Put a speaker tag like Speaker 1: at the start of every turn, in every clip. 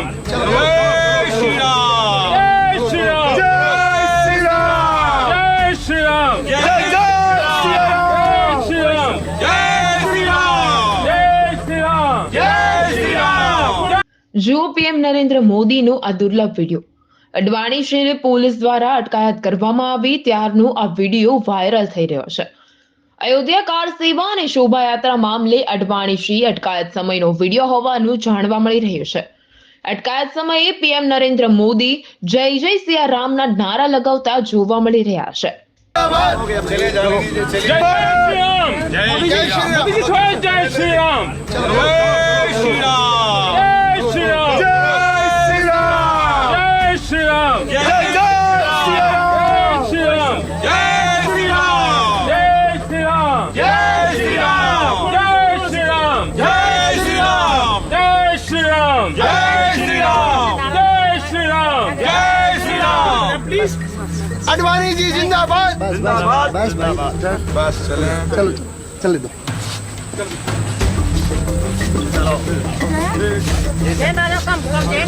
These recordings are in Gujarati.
Speaker 1: રામ
Speaker 2: જય શ્રી રામ
Speaker 1: જય શ્રી રામ
Speaker 2: જય
Speaker 1: શ્રી રામ જય
Speaker 2: શ્રી રામ
Speaker 1: જય શ્રી રામ જય શ્રી રામ જય શ્રી રામ જય શ્રી રામ
Speaker 3: જુઓ પીએમ નરેન્દ્ર અડવાણી શ્રીને પોલીસ દ્વારા અટકાયત કરવામાં આવી ત્યારનો આ વીડિયો વાયરલ થઈ રહ્યો છે અયોધ્યા કાર સેવા અને શોભાયાત્રા મામલે અડવાણી શ્રી અટકાયત સમયનો વીડિયો હોવાનું જાણવા મળી રહ્યું છે અટકાયત સમયે પીએમ નરેન્દ્ર મોદી જય જય સિયારામના નારા લગાવતા જોવા મળી રહ્યા છે.
Speaker 1: જય
Speaker 2: ਅਡਵਾਨੀ ਜੀ ਜਿੰਦਾਬਾਦ। जिंदाबाद बस भाई ਬਸ ਚਲੇ। चलो चलो चले दो ਇਹ ਨਾਲਾ ਕੰਮ ਕਰ ਦੇ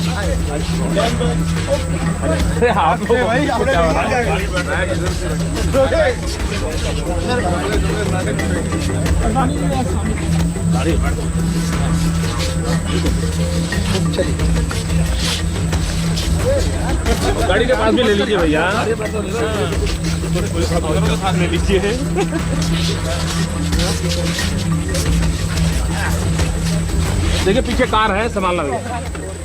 Speaker 1: गाड़ी के पास भी ले लीजिए भैया। में लीजिए देखिए, पीछे कार है संभालना भैया